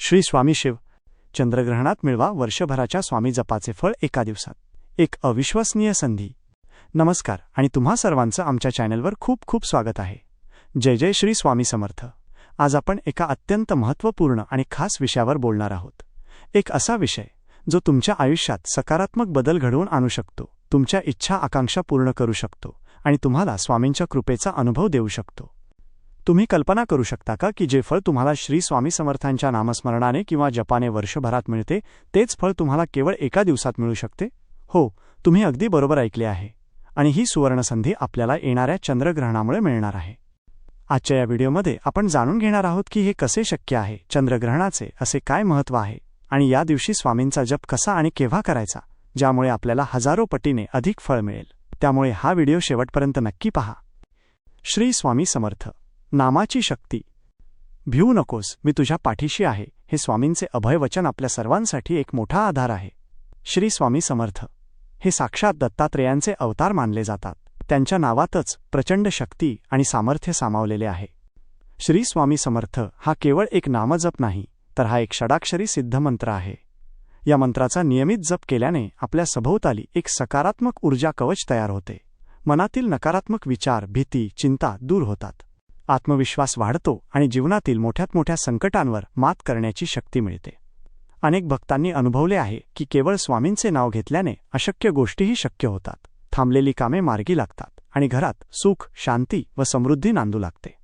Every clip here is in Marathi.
श्री स्वामी शिव. चंद्रग्रहणात मिळवा वर्षभराच्या स्वामी जपाचे फळ एका दिवसात. एक अविश्वसनीय संधी. नमस्कार आणि तुम्हा सर्वांचं आमच्या चॅनलवर खूप खूप स्वागत आहे. जय जय श्री स्वामी समर्थ. आज आपण एका अत्यंत महत्त्वपूर्ण आणि खास विषयावर बोलणार आहोत. एक असा विषय जो तुमच्या आयुष्यात सकारात्मक बदल घडवून आणू शकतो तुमच्या इच्छा आकांक्षा पूर्ण करू शकतो आणि तुम्हाला स्वामींच्या कृपेचा अनुभव देऊ शकतो. तुम्ही कल्पना करू शकता का की जे फळ तुम्हाला श्री स्वामी समर्थांच्या नामस्मरणाने किंवा जपाने वर्षभरात मिळते तेच फळ तुम्हाला केवळ एका दिवसात मिळू शकते? हो तुम्ही अगदी बरोबर ऐकले आहे. आणि ही सुवर्णसंधी आपल्याला येणाऱ्या चंद्रग्रहणामुळे मिळणार आहे. आजच्या या व्हिडिओमध्ये आपण जाणून घेणार आहोत की हे कसे शक्य आहे चंद्रग्रहणाचे असे काय महत्त्व आहे आणि या दिवशी स्वामींचा जप कसा आणि केव्हा करायचा ज्यामुळे आपल्याला हजारो पटीने अधिक फळ मिळेल. त्यामुळे हा व्हिडिओ शेवटपर्यंत नक्की पहा. श्री स्वामी समर्थ. नामाची शक्ती. भिवू नकोस मी तुझ्या पाठीशी आहे. हे स्वामींचे अभयवचन आपल्या सर्वांसाठी एक मोठा आधार आहे. श्री स्वामी समर्थ. हे साक्षात दत्तात्रेयांचे अवतार मानले जातात. त्यांच्या नावातच प्रचंड शक्ती आणि सामर्थ्य सामावलेले आहे. श्री स्वामी समर्थ हा केवळ एक नामजप नाही तर हा एक षडाक्षरी सिद्ध मंत्र आहे. या मंत्राचा नियमित जप केल्याने आपल्या सभोवताली एक सकारात्मक ऊर्जा कवच तयार होते. मनातील नकारात्मक विचार भीती चिंता दूर होतात. आत्मविश्वास वाढतो आणि जीवनातील मोठ्यात मोठ्या संकटांवर मात करण्याची शक्ती मिळते. अनेक भक्तांनी अनुभवले आहे की केवळ स्वामींचे नाव घेतल्याने अशक्य गोष्टीही शक्य होतात. थांबलेली कामे मार्गी लागतात आणि घरात सुख शांती व समृद्धी नांदू लागते.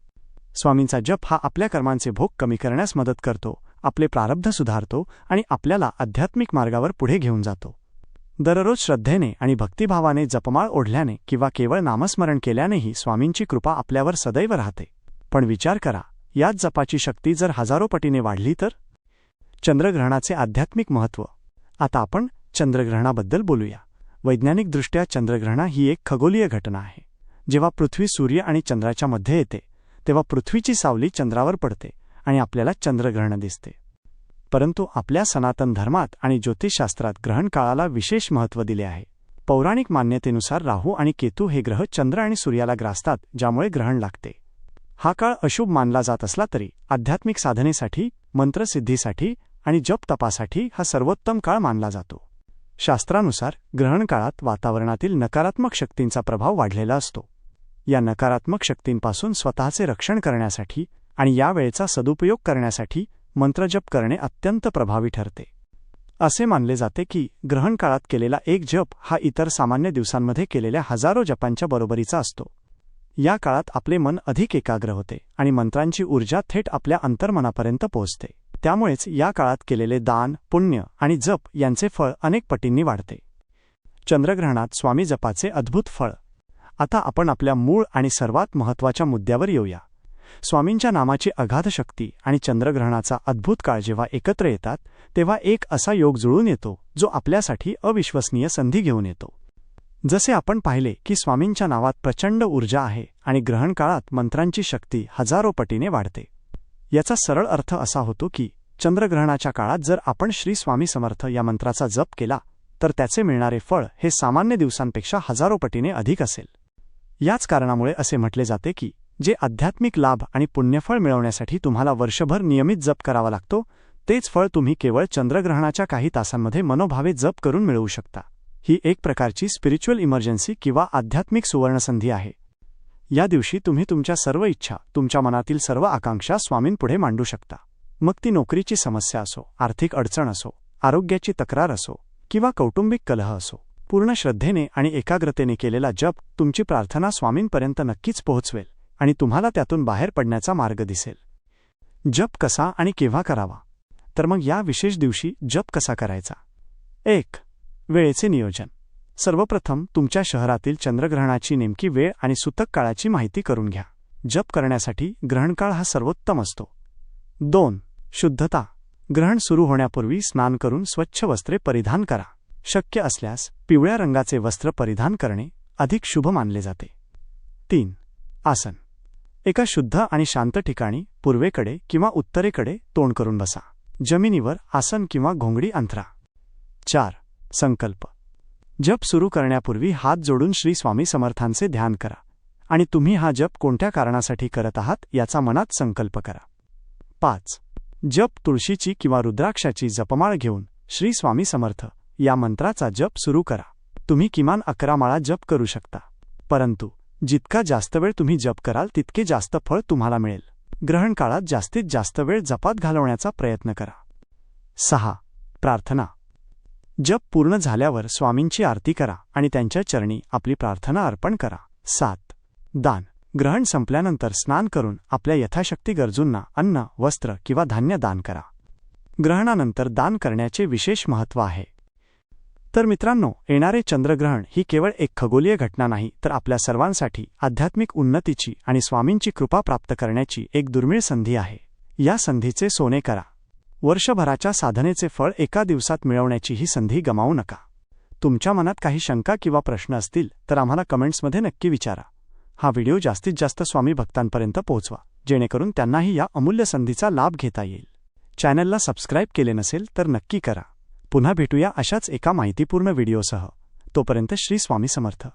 स्वामींचा जप हा आपल्या कर्मांचे भोग कमी करण्यास मदत करतो आपले प्रारब्ध सुधारतो आणि आपल्याला आध्यात्मिक मार्गावर पुढे घेऊन जातो. दररोज श्रद्धेने आणि भक्तिभावाने जपमाळ ओढल्याने किंवा केवळ नामस्मरण केल्यानेही स्वामींची कृपा आपल्यावर सदैव राहते. पण विचार करा याच जपाची शक्ती जर हजारो पटीने वाढली तर? चंद्रग्रहणाचे आध्यात्मिक महत्त्व. आता आपण चंद्रग्रहणाबद्दल बोलूया. वैज्ञानिकदृष्ट्या चंद्रग्रहणा ही एक खगोलीय घटना आहे. जेव्हा पृथ्वी सूर्य आणि चंद्राच्या मध्ये येते तेव्हा पृथ्वीची सावली चंद्रावर पडते आणि आपल्याला चंद्रग्रहण दिसते. परंतु आपल्या सनातन धर्मात आणि ज्योतिषशास्त्रात ग्रहणकाळाला विशेष महत्त्व दिले आहे. पौराणिक मान्यतेनुसार राहू आणि केतू हे ग्रह चंद्र आणि सूर्याला ग्रासतात ज्यामुळे ग्रहण लागते. हा काळ अशुभ मानला जात असला तरी आध्यात्मिक साधनेसाठी मंत्रसिद्धीसाठी आणि जप तपासाठी हा सर्वोत्तम काळ मानला जातो. शास्त्रानुसार ग्रहणकाळात वातावरणातील नकारात्मक शक्तींचा प्रभाव वाढलेला असतो. या नकारात्मक शक्तींपासून स्वतःचे रक्षण करण्यासाठी आणि यावेळेचा सदुपयोग करण्यासाठी मंत्रजप करणे अत्यंत प्रभावी ठरते. असे मानले जाते की ग्रहण काळात केलेला एक जप हा इतर सामान्य दिवसांमध्ये केलेल्या हजारो जपांच्या बरोबरीचा असतो. या काळात आपले मन अधिक एकाग्र होते आणि मंत्रांची ऊर्जा थेट आपल्या अंतर्मनापर्यंत पोहोचते. त्यामुळेच या काळात केलेले दान पुण्य आणि जप यांचे फळ अनेक पटींनी वाढते. चंद्रग्रहणात स्वामी जपाचे अद्भुत फळ. आता आपण आपल्या मूळ आणि सर्वात महत्त्वाच्या मुद्द्यावर येऊया. स्वामींच्या नामाची अगाध शक्ती आणि चंद्रग्रहणाचा अद्भुत काळ जेव्हा एकत्र येतात तेव्हा एक असा योग जुळून येतो जो आपल्यासाठी अविश्वसनीय संधी घेऊन येतो. जसे आपण पाहिले की स्वामींच्या नावात प्रचंड ऊर्जा आहे आणि ग्रहण काळात मंत्रांची शक्ती हजारो पटीने वाढते. याचा सरळ अर्थ असा होतो की चंद्रग्रहणाच्या काळात जर आपण श्री स्वामी समर्थ या मंत्राचा जप केला तर त्याचे मिळणारे फळ हे सामान्य दिवसांपेक्षा हजारो पटीने अधिक असेल. याच कारणामुळे असे म्हटले जाते की जे आध्यात्मिक लाभ आणि पुण्यफळ मिळवण्यासाठी तुम्हाला वर्षभर नियमित जप करावा लागतो तेच फळ तुम्ही केवळ चंद्रग्रहणाच्या काही तासांमध्ये मनोभावे जप करून मिळवू शकता. ही एक प्रकारची स्पिरिच्युअल इमर्जन्सी किंवा आध्यात्मिक सुवर्णसंधी आहे. या दिवशी तुम्ही तुमच्या सर्व इच्छा तुमच्या मनातील सर्व आकांक्षा स्वामींपुढे मांडू शकता. मग ती नोकरीची समस्या असो आर्थिक अडचण असो आरोग्याची तक्रार असो किंवा कौटुंबिक कलह असो पूर्ण श्रद्धेने आणि एकाग्रतेने केलेला जप तुमची प्रार्थना स्वामींपर्यंत नक्कीच पोहोचवेल. आणि तुम्हाला त्यातून बाहेर पडण्याचा मार्ग दिसेल. जप कसा आणि केव्हा करावा? तर मग या विशेष दिवशी जप कसा करायचा? एक वेळेचे नियोजन. सर्वप्रथम तुमच्या शहरातील चंद्रग्रहणाची नेमकी वेळ आणि सुतक काळाची माहिती करून घ्या. जप करण्यासाठी ग्रहणकाळ हा सर्वोत्तम असतो. दोन शुद्धता. ग्रहण सुरू होण्यापूर्वी स्नान करून स्वच्छ वस्त्रे परिधान करा. शक्य असल्यास पिवळ्या रंगाचे वस्त्र परिधान करणे अधिक शुभ मानले जाते. तीन आसन. एका शुद्ध आणि शांत ठिकाणी पूर्वेकडे किंवा उत्तरेकडे तोंड करून बसा. जमिनीवर आसन किंवा घोंगडी अंथरा. चार. संकल्प. जप सुरू करण्यापूर्वी हात जोडून श्री स्वामी समर्थांचे ध्यान करा. आणि तुम्ही हा जप कोणत्या कारणासाठी करत आहात याचा मनात संकल्प करा. पाच. जप तुळशीची किंवा रुद्राक्षाची जपमाळ घेऊन श्री स्वामी समर्थ या मंत्राचा जप सुरू करा. तुम्ही किमान अकरा माळा जप करू शकता. परंतु जितका जास्त वेळ तुम्ही जप कराल तितके जास्त फळ तुम्हाला मिळेल. ग्रहण काळात जास्तीत जास्त वेळ जपात घालवण्याचा प्रयत्न करा. सहा. प्रार्थना. जप पूर्ण झाल्यावर स्वामींची आरती करा आणि त्यांच्या चरणी आपली प्रार्थना अर्पण करा. सात. दान. ग्रहण संपल्यानंतर स्नान करून आपल्या यथाशक्ती गरजूंना अन्न वस्त्र किंवा धान्य दान करा. ग्रहणानंतर दान करण्याचे विशेष महत्त्व आहे. तर मित्रांनो येणारे चंद्रग्रहण ही केवळ एक खगोलीय घटना नाही तर आपल्या सर्वांसाठी आध्यात्मिक उन्नतीची आणि स्वामींची कृपा प्राप्त करण्याची एक दुर्मिळ संधी आहे. या संधीचे सोने करा. वर्षभराच्या साधनेचे फळ एका दिवसात मिळवण्याची ही संधी गमावू नका. तुमच्या मनात काही शंका किंवा प्रश्न असतील तर आम्हाला कमेंट्समध्ये नक्की विचारा. हा व्हिडिओ जास्तीत जास्त स्वामी भक्तांपर्यंत पोहोचवा जेणेकरून त्यांनाही या अमूल्य संधीचा लाभ घेता येईल. चॅनलला सबस्क्राईब केले नसेल तर नक्की करा. पुन्हा भेटूया अशाच एका माहितीपूर्ण व्हिडिओसह. तोपर्यंत श्री स्वामी समर्थ.